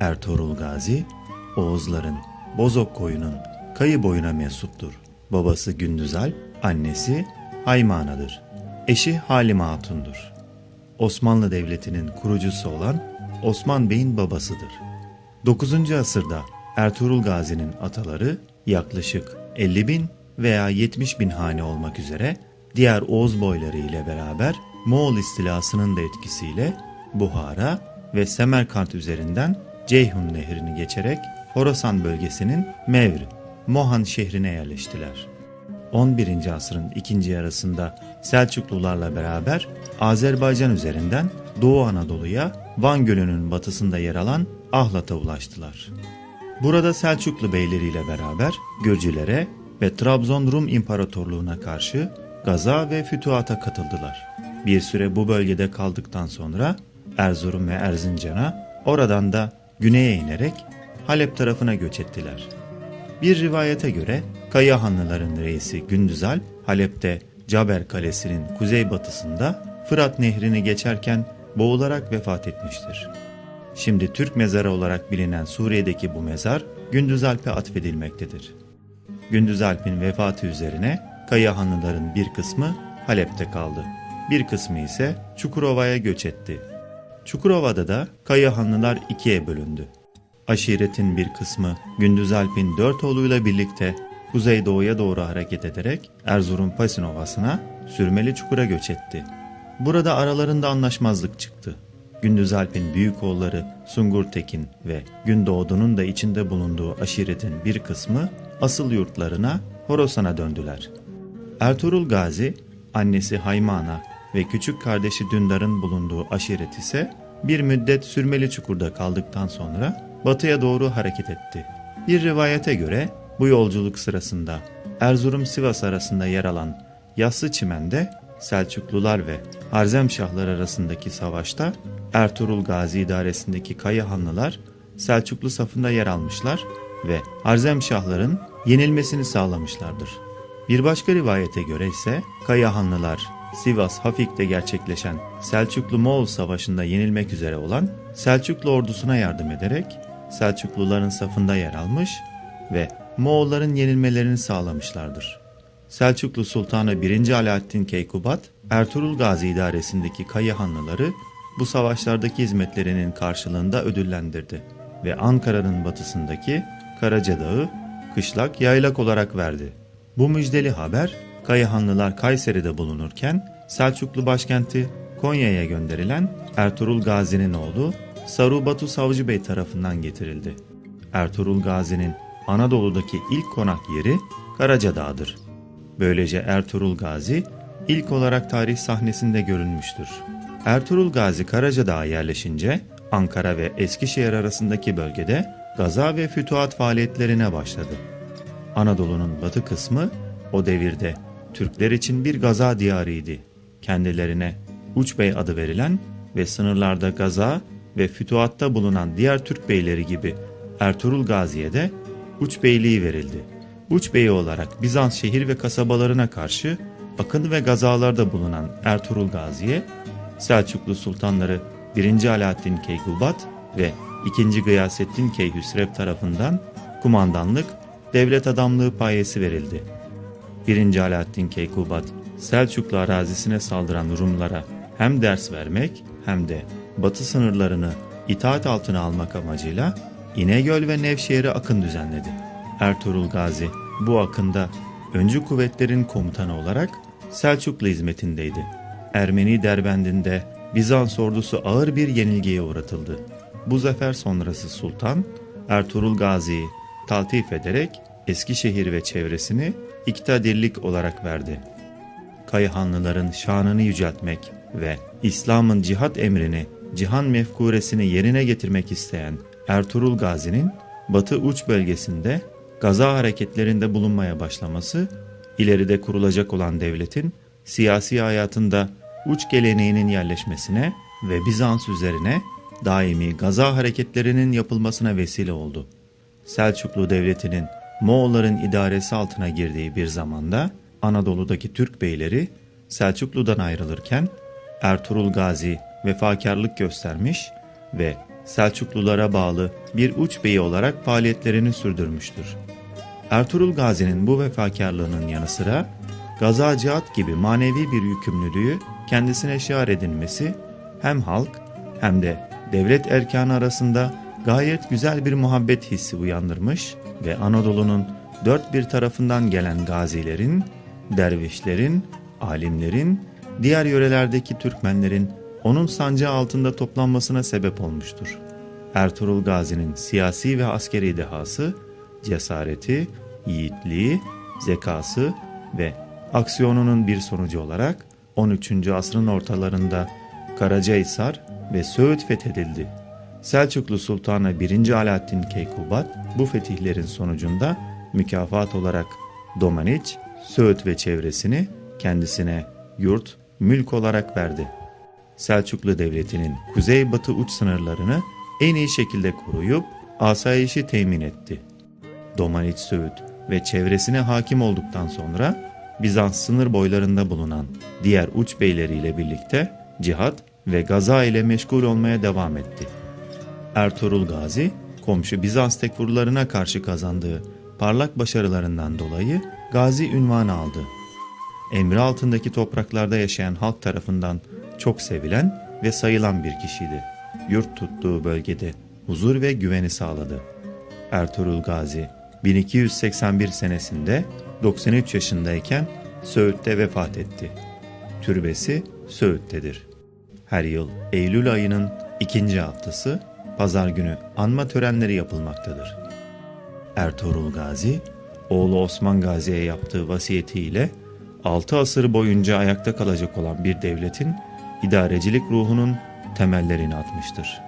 Ertuğrul Gazi, Oğuzların, Bozok koyunun kayı boyuna mensuptur. Babası Gündüzal, annesi Haymana'dır. Eşi Halime Hatun'dur. Osmanlı Devleti'nin kurucusu olan Osman Bey'in babasıdır. 9. asırda Ertuğrul Gazi'nin ataları yaklaşık 50 bin veya 70 bin hane olmak üzere diğer Oğuz boyları ile beraber Moğol istilasının da etkisiyle Buhara ve Semerkant üzerinden Ceyhun nehrini geçerek Horasan bölgesinin Mevr, Mohan şehrine yerleştiler. 11. asrın ikinci yarısında Selçuklularla beraber Azerbaycan üzerinden Doğu Anadolu'ya Van Gölü'nün batısında yer alan Ahlat'a ulaştılar. Burada Selçuklu beyleriyle beraber Gürcülere ve Trabzon Rum İmparatorluğu'na karşı gaza ve fütuhata katıldılar. Bir süre bu bölgede kaldıktan sonra Erzurum ve Erzincan'a oradan da güneye inerek Halep tarafına göç ettiler. Bir rivayete göre Kaya Hanlıların reisi Gündüzal, Halep'te Caber Kalesi'nin kuzeybatısında Fırat Nehri'ni geçerken boğularak vefat etmiştir. Şimdi Türk mezarı olarak bilinen Suriye'deki bu mezar Gündüz Alp'e atfedilmektedir. Gündüz Alp'in vefatı üzerine Kaya Hanlıların bir kısmı Halep'te kaldı. Bir kısmı ise Çukurova'ya göç etti. Çukurova'da da Kaya Hanlılar ikiye bölündü. Aşiretin bir kısmı Gündüz Alp'in dört oğluyla birlikte kuzeydoğuya doğru hareket ederek Erzurum Pasin Ovası'na Sürmeli Çukur'a göç etti. Burada aralarında anlaşmazlık çıktı. Gündüz Alp'in büyük oğulları Sungur Tekin ve Gündoğdu'nun da içinde bulunduğu aşiretin bir kısmı asıl yurtlarına Horasan'a döndüler. Ertuğrul Gazi, annesi Haymana ve küçük kardeşi Dündar'ın bulunduğu aşiret ise bir müddet Sürmeli Çukur'da kaldıktan sonra batıya doğru hareket etti. Bir rivayete göre bu yolculuk sırasında Erzurum-Sivas arasında yer alan Yassı Çimen'de Selçuklular ve Harzemşahlar arasındaki savaşta Ertuğrul Gazi idaresindeki Kaya Hanlılar Selçuklu safında yer almışlar ve Harzemşahların yenilmesini sağlamışlardır. Bir başka rivayete göre ise Kaya Hanlılar Sivas Hafik'te gerçekleşen Selçuklu-Moğol Savaşı'nda yenilmek üzere olan Selçuklu ordusuna yardım ederek Selçukluların safında yer almış ve Moğolların yenilmelerini sağlamışlardır. Selçuklu Sultanı 1. Alaaddin Keykubat, Ertuğrul Gazi idaresindeki Kaya Hanlıları bu savaşlardaki hizmetlerinin karşılığında ödüllendirdi ve Ankara'nın batısındaki Karaca Dağı kışlak yaylak olarak verdi. Bu müjdeli haber Kayahanlılar Kayseri'de bulunurken Selçuklu başkenti Konya'ya gönderilen Ertuğrul Gazi'nin oğlu Saru Batu Savcı Bey tarafından getirildi. Ertuğrul Gazi'nin Anadolu'daki ilk konak yeri Karacadağ'dır. Böylece Ertuğrul Gazi ilk olarak tarih sahnesinde görünmüştür. Ertuğrul Gazi Karacadağ'a yerleşince Ankara ve Eskişehir arasındaki bölgede gaza ve fütuhat faaliyetlerine başladı. Anadolu'nun batı kısmı o devirde Türkler için bir gaza diyarıydı. Kendilerine Uçbey adı verilen ve sınırlarda gaza ve fütuhatta bulunan diğer Türk beyleri gibi Ertuğrul Gazi'ye de Uçbeyliği verildi. Uçbeyi olarak Bizans şehir ve kasabalarına karşı akın ve gazalarda bulunan Ertuğrul Gazi'ye Selçuklu sultanları 1. Alaaddin Keykubat ve 2. Gıyasettin Keyhüsrev tarafından kumandanlık, devlet adamlığı payesi verildi. 1. Alaaddin Keykubat, Selçuklu arazisine saldıran Rumlara hem ders vermek hem de batı sınırlarını itaat altına almak amacıyla İnegöl ve Nevşehir'e akın düzenledi. Ertuğrul Gazi bu akında öncü kuvvetlerin komutanı olarak Selçuklu hizmetindeydi. Ermeni Derbendinde Bizans ordusu ağır bir yenilgiye uğratıldı. Bu zafer sonrası sultan Ertuğrul Gazi'yi taltif ederek Eskişehir ve çevresini iktidarlik olarak verdi. Kayhanlıların şanını yüceltmek ve İslam'ın cihat emrini, cihan mefkuresini yerine getirmek isteyen Ertuğrul Gazi'nin Batı uç bölgesinde gaza hareketlerinde bulunmaya başlaması, ileride kurulacak olan devletin siyasi hayatında uç geleneğinin yerleşmesine ve Bizans üzerine daimi gaza hareketlerinin yapılmasına vesile oldu. Selçuklu Devleti'nin Moğolların idaresi altına girdiği bir zamanda Anadolu'daki Türk beyleri Selçuklu'dan ayrılırken Ertuğrul Gazi vefakarlık göstermiş ve Selçuklulara bağlı bir uç beyi olarak faaliyetlerini sürdürmüştür. Ertuğrul Gazi'nin bu vefakarlığının yanı sıra gaza cihat gibi manevi bir yükümlülüğü kendisine şiar edinmesi hem halk hem de devlet erkanı arasında gayet güzel bir muhabbet hissi uyandırmış ve Anadolu'nun dört bir tarafından gelen gazilerin, dervişlerin, alimlerin, diğer yörelerdeki Türkmenlerin onun sancağı altında toplanmasına sebep olmuştur. Ertuğrul Gazi'nin siyasi ve askeri dehası, cesareti, yiğitliği, zekası ve aksiyonunun bir sonucu olarak 13. asrın ortalarında Karacahisar ve Söğüt fethedildi. Selçuklu Sultanı 1. Alaaddin Keykubat bu fetihlerin sonucunda mükafat olarak Domaniç, Söğüt ve çevresini kendisine yurt, mülk olarak verdi. Selçuklu Devleti'nin kuzeybatı uç sınırlarını en iyi şekilde koruyup asayişi temin etti. Domaniç Söğüt ve çevresine hakim olduktan sonra Bizans sınır boylarında bulunan diğer uç beyleriyle birlikte cihat ve gaza ile meşgul olmaya devam etti. Ertuğrul Gazi, komşu Bizans tekfurlarına karşı kazandığı parlak başarılarından dolayı Gazi ünvanı aldı. Emri altındaki topraklarda yaşayan halk tarafından çok sevilen ve sayılan bir kişiydi. Yurt tuttuğu bölgede huzur ve güveni sağladı. Ertuğrul Gazi 1281 senesinde 93 yaşındayken Söğüt'te vefat etti. Türbesi Söğüt'tedir. Her yıl Eylül ayının ikinci haftası pazar günü anma törenleri yapılmaktadır. Ertuğrul Gazi, oğlu Osman Gazi'ye yaptığı vasiyetiyle 6 asır boyunca ayakta kalacak olan bir devletin idarecilik ruhunun temellerini atmıştır.